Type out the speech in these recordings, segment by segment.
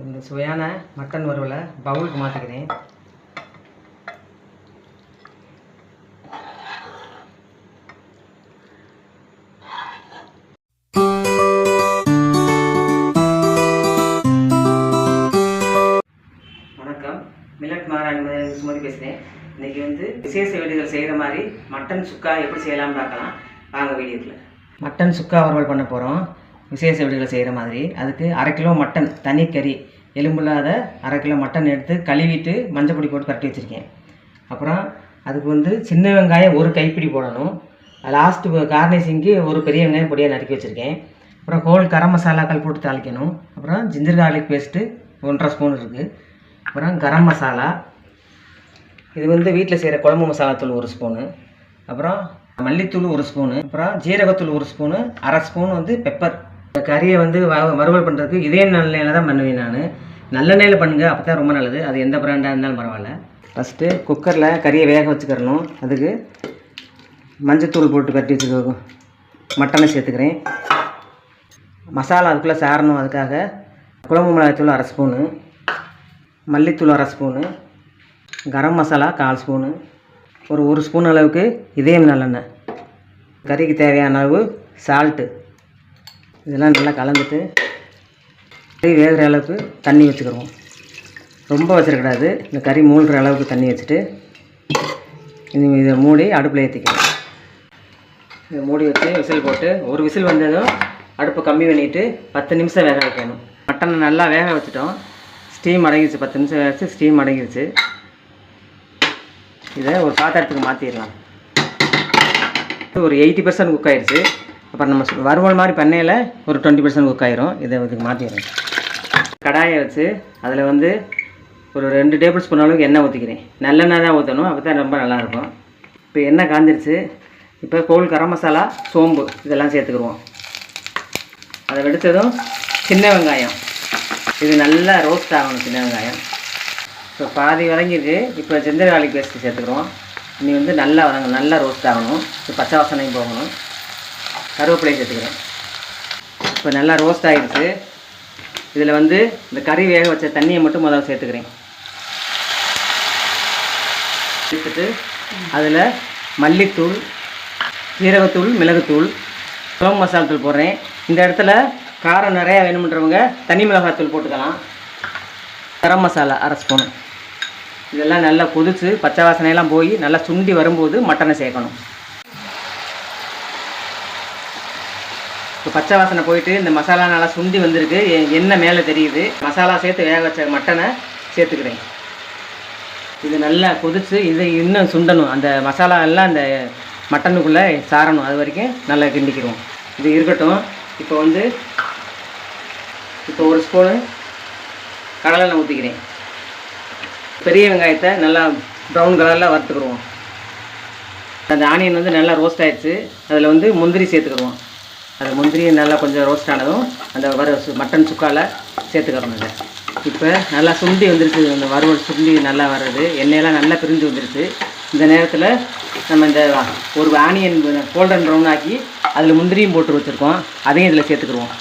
இந்த சுவையான மட்டன் வறுவலை பவுலுக்கு மாற்றிக்கிறேன் வணக்கம். மில்லட் மாறாண்மை சுமதி பேசுகிறேன். இன்னைக்கு வந்து விசேஷ வேலைகள் செய்கிற மாதிரி மட்டன் சுக்கா எப்படி செய்யலாம்னு பார்க்கலாம். வாங்க வீடியோக்கில் மட்டன் சுக்கா வறுவல் பண்ண போகிறோம் விசேஷ வீடுகள் செய்கிற மாதிரி. அதுக்கு அரை கிலோ மட்டன் தனி கறி எலும்பில்லாத அரை கிலோ மட்டன் எடுத்து கழுவிட்டு மஞ்சள் பொடி போட்டு கட்டி வச்சுருக்கேன். அப்புறம் அதுக்கு வந்து சின்ன வெங்காயம் ஒரு கைப்பிடி போடணும். லாஸ்ட்டு கார்னிஷிங்க்கு ஒரு பெரிய வெங்காயம் பொடியாக நறுக்கி வச்சுருக்கேன். அப்புறம் ஹோல் கரம் மசாலாக்கள் போட்டு தாளிக்கணும். அப்புறம் ஜிஞ்சர் கார்லிக் பேஸ்ட்டு ஒன்றரை ஸ்பூன் இருக்குது அப்புறம் கரம் மசாலா. இது வந்து வீட்டில் செய்கிற குழம்பு மசாலா தூள் ஒரு ஸ்பூனு அப்புறம் மல்லித்தூள் ஒரு ஸ்பூனு அப்புறம் ஜீரகத்தூள் ஒரு ஸ்பூனு அரை ஸ்பூன் வந்து பெப்பர் கறியை வந்து வறுவல் பண்ணுறதுக்கு இதே நல்லெண்ணெயில் தான் பண்ணுவேன் நான். நல்லெண்ணெயில் பண்ணுங்க அப்போ தான் ரொம்ப நல்லது. அது எந்த பிராண்டாக இருந்தாலும் பரவாயில்ல. ஃபஸ்ட்டு குக்கரில் கறியை வேக வச்சுக்கிறணும். அதுக்கு மஞ்சத்தூள் போட்டு கட்டி வச்சுக்க மட்டனை சேர்த்துக்கிறேன். மசாலா அதுக்குள்ளே சாரணும். அதுக்காக குழம்பு மிளகாய்த்தூள் அரை ஸ்பூனு. மல்லித்தூள் அரை ஸ்பூனு. கரம் மசாலா கால் ஸ்பூனு. ஒரு ஒரு ஸ்பூன் அளவுக்கு இதயம் நல்லெண்ணெய். கறிக்கு தேவையான அளவு சால்ட்டு இதெல்லாம் நல்லா கலந்துட்டு கறி வேகிற அளவுக்கு தண்ணி வச்சுக்கிடுவோம் ரொம்ப வச்சிடக்கூடாது இந்த கறி மூழ்கிற அளவுக்கு தண்ணி வச்சுட்டு இதை மூடி அடுப்பில் ஏற்றிக்கிறோம் இதை மூடி வச்சு விசில் போட்டு ஒரு விசில் வந்ததும் அடுப்பை கம்மி பண்ணிவிட்டு பத்து நிமிஷம் வேக வைக்கணும். மட்டனை நல்லா வேக வச்சுட்டோம். ஸ்டீம் அடங்கிடுச்சு பத்து நிமிஷம் வேக வச்சு ஸ்டீம் அடங்கிடுச்சு இதை ஒரு பாத்திரத்துக்கு மாற்றிடலாம் ஒரு எயிட்டி பர்சன்ட் குக் ஆயிடுச்சு. அப்புறம் நம்ம வறுவல் மாதிரி பண்ணையில் ஒரு டுவெண்ட்டி பர்சன்ட் குக் ஆயிரும். இதை இதுக்கு மாற்றிடுறேன் கடாயை வச்சு அதில் வந்து ஒரு ரெண்டு டேபிள் ஸ்பூன் அளவுக்கு எண்ணெய் ஊற்றிக்கிறேன் நல்லெண்ணெய் தான் ஊற்றணும் அப்போ தான் ரொம்ப நல்லாயிருக்கும். இப்போ எண்ணெய் காஞ்சிருச்சு. இப்போ கோல் கரம் மசாலா சோம்பு இதெல்லாம் சேர்த்துக்குருவோம். அதை வெடித்ததும் சின்ன வெங்காயம். இது நல்லா ரோஸ்ட் ஆகணும் சின்ன வெங்காயம். இப்போ பாதி வதங்கிருக்கு இப்போ ஜிஞ்சர் வேலைக்கு பேஸ்ட்டு சேர்த்துக்கிறோம் இனி வந்து நல்லா வதங்க நல்லா ரோஸ்ட் ஆகணும். இப்போ பச்சை வாசனையும் போகணும். கருவேப்பிலை சேர்த்துக்கிறேன். இப்போ நல்லா ரோஸ்ட் ஆகிடுச்சு இதில் வந்து இந்த கறி வேக வச்ச தண்ணியை மட்டும் முதல்ல சேர்த்துக்கிறேன். சேர்த்துட்டு அதில் மல்லித்தூள் ஜீரகத்தூள் மிளகுத்தூள் குழம்பு மசாலா தூள் போடுறேன். இந்த இடத்துல காரம் நிறையா வேணுமன்றவங்க தனி மிளகாத்தூள் போட்டுக்கலாம். கரம் மசாலா அரை ஸ்பூன். இதெல்லாம் நல்லா கொதித்து பச்சை வாசனையெல்லாம் போய் நல்லா சுண்டி வரும்போது மட்டனை சேர்க்கணும். இப்போ பச்சை வாசனை போயிட்டு இந்த மசாலா நல்லா சுண்டி வந்திருக்கு. என்ன எண்ணெய் மேலே தெரியுது. மசாலா சேர்த்து வேக வச்ச மட்டனை சேர்த்துக்கிறேன். இது நல்லா கொதித்து இது இன்னும் சுண்டணும். அந்த மசாலா எல்லாம் அந்த மட்டனுக்குள்ளே சாரணும். அது வரைக்கும் நல்லா கிண்டிக்கிறோம் இது இருக்கட்டும். இப்போ வந்து இப்போ ஒரு ஸ்பூனு கடலெண்ணெய் ஊற்றிக்கிறேன் பெரிய வெங்காயத்தை நல்லா ப்ரௌன் கலரில் வறுத்துக்கிடுவோம். அந்த ஆனியன் வந்து நல்லா ரோஸ்ட் ஆயிடுச்சு. அதில் வந்து முந்திரி சேர்த்துக்கிடுவோம். அது முந்திரியும் நல்லா கொஞ்சம் ரோஸ்ட் ஆனதும் அந்த வர சு- மட்டன் சுக்கால சேர்த்துக்கிறோம் இதை. இப்போ நல்லா சுண்டி வந்துருச்சு அந்த வறுவல் சுண்டி நல்லா வர்றது. எண்ணெயெல்லாம் நல்லா பிரிஞ்சு வந்துருச்சு. இந்த நேரத்தில் நம்ம இந்த ஒரு ஆனியன் கோல்டன் ப்ரௌன் ஆக்கி அதில் முந்திரியும் போட்டு வச்சுருக்கோம். அதையும் இதில் சேர்த்துக்குருவோம்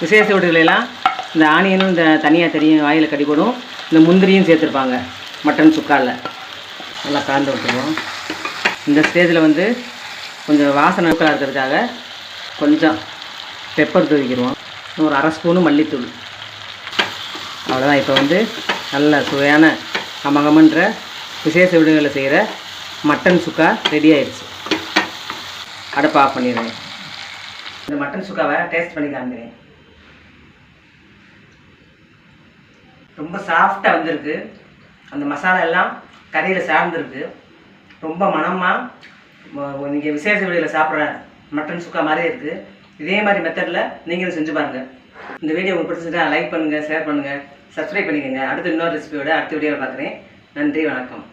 விசேஷ வீடுகளெல்லாம் இந்த ஆனியனும் இந்த தனியாக தெரியும் வாயில் கடிபடும். இந்த முந்திரியும் சேர்த்துருப்பாங்க மட்டன் சுக்காலில் நல்லா கலந்து விட்டுருவோம். இந்த ஸ்டேஜில் வந்து கொஞ்சம் வாசனை இருக்கிறதுக்காக கொஞ்சம் பெப்பர் தூவிக்கிடுவோம். இன்னும் ஒரு அரை ஸ்பூனு மல்லித்தூள். அவ்வளோதான் இப்போ வந்து நல்ல சுவையான கமகமன்ற விசேஷ வீடுகளில் செய்கிற மட்டன் சுக்கா ரெடி ஆயிடுச்சு. அடுப்பை ஆஃப் பண்ணிடுறேன். இந்த மட்டன் சுக்காவை டேஸ்ட் பண்ணி காமிக்கிறேன். ரொம்ப சாஃப்டாக வந்திருக்கு. அந்த மசாலா எல்லாம் கறியில் சார்ந்திருக்கு. ரொம்ப மணமாக நீங்கள் விசேஷ விடுதலை சாப்பிட்ற மட்டன் சுக்கா மாதிரி இருக்குது இதே மாதிரி மெத்தடில் நீங்களும் செஞ்சு பாருங்கள் இந்த வீடியோ உங்களுக்கு பிடிச்சிருந்தா லைக் பண்ணுங்கள் ஷேர் பண்ணுங்கள் சப்ஸ்கிரைப் பண்ணிக்கோங்க. அடுத்து இன்னொரு ரெசிபியோட அடுத்த வீடியோவில் பார்க்குறேன். நன்றி வணக்கம்.